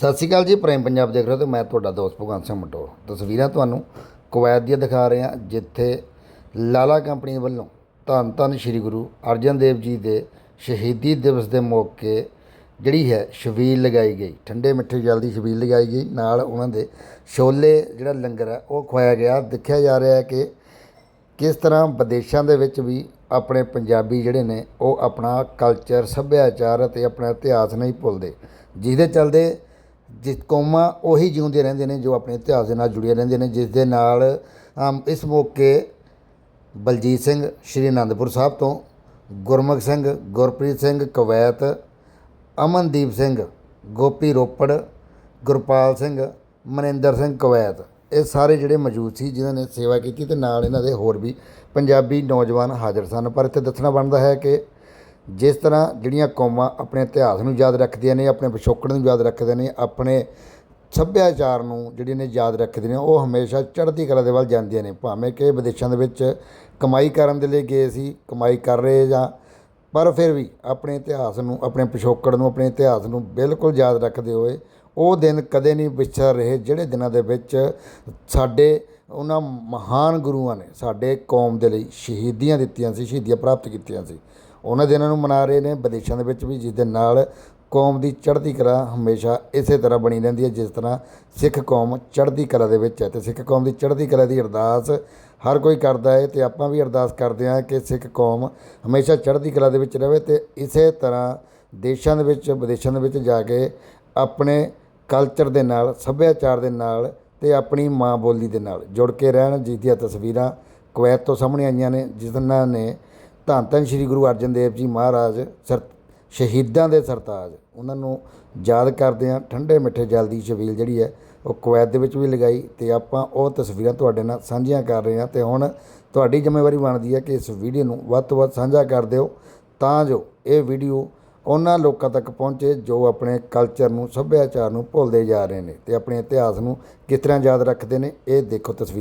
ਸਤਿ ਸ਼੍ਰੀ ਅਕਾਲ ਜੀ, ਪ੍ਰੇਮ ਪੰਜਾਬ ਦੇਖ ਰਹੇ ਹੋ ਤੇ ਮੈਂ ਤੁਹਾਡਾ ਦੋਸਤ ਭਗਵੰਤ ਸਿੰਘ ਮਟੋਰ ਤਸਵੀਰਾਂ ਤੁਹਾਨੂੰ ਕੁਵੈਤ ਦੀਆਂ ਦਿਖਾ ਰਹੇ ਹਾਂ, ਜਿੱਥੇ ਲਾਲਾ ਕੰਪਨੀ ਵੱਲੋਂ ਧੰਨ ਧੰਨ ਸ੍ਰੀ ਗੁਰੂ ਅਰਜਨ ਦੇਵ ਜੀ ਦੇ ਸ਼ਹੀਦੀ ਦਿਵਸ ਦੇ ਮੌਕੇ ਜਿਹੜੀ ਹੈ ਸ਼ਬੀਲ ਲਗਾਈ ਗਈ। ਠੰਡੇ ਮਿੱਠੇ ਜਲ ਦੀ ਸ਼ਬੀਲ ਲਗਾਈ ਗਈ। ਨਾਲ ਉਹਨਾਂ ਦੇ ਛੋਲੇ ਜਿਹੜਾ ਲੰਗਰ ਹੈ ਉਹ ਖਵਾਇਆ ਗਿਆ। ਦੇਖਿਆ ਜਾ ਰਿਹਾ ਹੈ ਕਿ ਕਿਸ ਤਰ੍ਹਾਂ ਵਿਦੇਸ਼ਾਂ ਦੇ ਵਿੱਚ ਵੀ ਆਪਣੇ ਪੰਜਾਬੀ ਜਿਹੜੇ ਨੇ ਉਹ ਆਪਣਾ ਕਲਚਰ ਸੱਭਿਆਚਾਰ ਅਤੇ ਆਪਣਾ ਇਤਿਹਾਸ ਨਹੀਂ ਭੁੱਲਦੇ। ਜਿਹਦੇ ਚੱਲਦੇ ਜਿਸ ਕੌਮਾਂ ਉਹੀ ਜਿਉਂਦੇ ਰਹਿੰਦੇ ਨੇ ਜੋ ਆਪਣੇ ਇਤਿਹਾਸ ਦੇ ਨਾਲ ਜੁੜੀਆਂ ਰਹਿੰਦੀਆਂ ਨੇ ਜਿਸ ਦੇ ਨਾਲ ਅਮ, ਇਸ ਮੌਕੇ ਬਲਜੀਤ ਸਿੰਘ ਸ਼੍ਰੀ ਅਨੰਦਪੁਰ ਸਾਹਿਬ ਤੋਂ ਗੁਰਮੁਖ ਸਿੰਘ ਗੁਰਪ੍ਰੀਤ ਸਿੰਘ ਕਵੈਤ ਅਮਨਦੀਪ ਸਿੰਘ ਗੋਪੀ ਰੋਪੜ ਗੁਰਪਾਲ ਸਿੰਘ ਮਨਿੰਦਰ ਸਿੰਘ ਕਵੈਤ ਇਹ ਸਾਰੇ ਜਿਹੜੇ ਮੌਜੂਦ ਸੀ ਜਿਨ੍ਹਾਂ ਨੇ ਸੇਵਾ ਕੀਤੀ ਤੇ ਨਾਲ ਇਹਨਾਂ ਦੇ ਹੋਰ ਵੀ ਪੰਜਾਬੀ ਨੌਜਵਾਨ ਹਾਜ਼ਰ ਸਨ। ਪਰ ਇੱਥੇ ਦੱਸਣਾ ਬਣਦਾ ਹੈ ਕਿ ਜਿਸ ਤਰ੍ਹਾਂ ਜਿਹੜੀਆਂ ਕੌਮਾਂ ਆਪਣੇ ਇਤਿਹਾਸ ਨੂੰ ਯਾਦ ਰੱਖਦੀਆਂ ਨੇ, ਆਪਣੇ ਪਿਛੋਕੜ ਨੂੰ ਯਾਦ ਰੱਖਦੇ ਨੇ, ਆਪਣੇ ਸੱਭਿਆਚਾਰ ਨੂੰ ਜਿਹੜੇ ਨੇ ਯਾਦ ਰੱਖਦੇ ਨੇ, ਉਹ ਹਮੇਸ਼ਾ ਚੜ੍ਹਦੀ ਕਲਾ ਦੇ ਵੱਲ ਜਾਂਦੀਆਂ ਨੇ। ਭਾਵੇਂ ਕਿ ਵਿਦੇਸ਼ਾਂ ਦੇ ਵਿੱਚ ਕਮਾਈ ਕਰਨ ਦੇ ਲਈ ਗਏ ਸੀ, ਕਮਾਈ ਕਰ ਰਹੇ ਜਾਂ, ਪਰ ਫਿਰ ਵੀ ਆਪਣੇ ਇਤਿਹਾਸ ਨੂੰ, ਆਪਣੇ ਪਿਛੋਕੜ ਨੂੰ, ਆਪਣੇ ਇਤਿਹਾਸ ਨੂੰ ਬਿਲਕੁਲ ਯਾਦ ਰੱਖਦੇ ਹੋਏ, ਉਹ ਦਿਨ ਕਦੇ ਨਹੀਂ ਵਿਸਰ ਰਹੇ ਜਿਹੜੇ ਦਿਨਾਂ ਦੇ ਵਿੱਚ ਸਾਡੇ ਉਹਨਾਂ ਮਹਾਨ ਗੁਰੂਆਂ ਨੇ, ਸਾਡੇ ਕੌਮ ਦੇ ਲਈ ਸ਼ਹੀਦੀਆਂ ਦਿੱਤੀਆਂ ਸੀ, ਸ਼ਹੀਦੀਆਂ ਪ੍ਰਾਪਤ ਕੀਤੀਆਂ ਸੀ। ਉਹਨਾਂ ਦਿਨਾਂ ਨੂੰ ਮਨਾ ਰਹੇ ਨੇ, ਵਿਦੇਸ਼ਾਂ ਦੇ ਵਿੱਚ ਵੀ, ਜਿਸ ਦੇ ਨਾਲ ਕੌਮ ਦੀ ਚੜ੍ਹਦੀ ਕਲਾ ਹਮੇਸ਼ਾ ਇਸੇ ਤਰ੍ਹਾਂ ਬਣੀ ਰਹਿੰਦੀ ਹੈ, ਜਿਸ ਤਰ੍ਹਾਂ ਸਿੱਖ ਕੌਮ ਚੜ੍ਹਦੀ ਕਲਾ ਦੇ ਵਿੱਚ ਹੈ। ਤੇ ਸਿੱਖ ਕੌਮ ਦੀ ਚੜ੍ਹਦੀ ਕਲਾ ਦੀ ਅਰਦਾਸ ਹਰ ਕੋਈ ਕਰਦਾ ਹੈ ਤੇ ਆਪਾਂ ਵੀ ਅਰਦਾਸ ਕਰਦੇ ਹਾਂ ਕਿ ਸਿੱਖ ਕੌਮ ਹਮੇਸ਼ਾ ਚੜ੍ਹਦੀ ਕਲਾ ਦੇ ਵਿੱਚ ਰਹੇ ਤੇ ਇਸੇ ਤਰ੍ਹਾਂ ਦੇਸ਼ਾਂ ਦੇ ਵਿੱਚ, ਵਿਦੇਸ਼ਾਂ ਦੇ ਵਿੱਚ ਜਾ ਕੇ ਆਪਣੇ ਕਲਚਰ ਦੇ ਨਾਲ, ਸੱਭਿਆਚਾਰ ਦੇ ਨਾਲ ਤੇ ਆਪਣੀ ਮਾਂ ਬੋਲੀ ਦੇ ਨਾਲ ਜੁੜ ਕੇ ਰਹਿਣ, ਜਿਸ ਦੀਆਂ ਤਸਵੀਰਾਂ ਕੁਵੈਤ ਤੋਂ ਸਾਹਮਣੇ ਆਈਆਂ ਨੇ, ਜਿਸ ਨੇ ਧੰਨ ਧੰਨ ਸ੍ਰੀ ਗੁਰੂ ਅਰਜਨ ਦੇਵ ਜੀ ਮਹਾਰਾਜ, ਸਰ, ਸ਼ਹੀਦਾਂ ਦੇ ਸਰਤਾਜ। ਉਹਨਾਂ ਨੂੰ ਯਾਦ ਕਰਦੇ ਹਾਂ, ਠੰਡੇ ਮਿੱਠੇ ਜਲ ਦੀ ਛਬੀਲ ਜਿਹੜੀ ਹੈ, ਉਹ ਕੁਵੈਤ ਦੇ ਵਿੱਚ ਵੀ ਲਗਾਈ ਤੇ ਆਪਾਂ ਉਹ ਤਸਵੀਰਾਂ ਤੁਹਾਡੇ ਨਾਲ ਸਾਂਝੀਆਂ ਕਰ ਰਹੇ ਹਾਂ ਤੇ ਹੁਣ ਤੁਹਾਡੀ ਜ਼ਿੰਮੇਵਾਰੀ ਬਣਦੀ ਹੈ ਕਿ ਇਸ ਵੀਡੀਓ ਨੂੰ ਵੱਧ ਤੋਂ ਵੱਧ ਸਾਂਝਾ ਕਰ ਦਿਓ ਤਾਂ ਜੋ ਇਹ ਵੀਡੀਓ ਉਹਨਾਂ ਲੋਕਾਂ ਤੱਕ ਪਹੁੰਚੇ ਜੋ ਆਪਣੇ ਕਲਚਰ ਨੂੰ, ਸੱਭਿਆਚਾਰ ਨੂੰ ਭੁੱਲਦੇ ਜਾ ਰਹੇ ਨੇ ਤੇ ਆਪਣੇ ਇਤਿਹਾਸ ਨੂੰ ਕਿਸ ਤਰ੍ਹਾਂ ਯਾਦ ਰੱਖਦੇ ਨੇ, ਇਹ ਦੇਖੋ ਤਸਵੀਰ।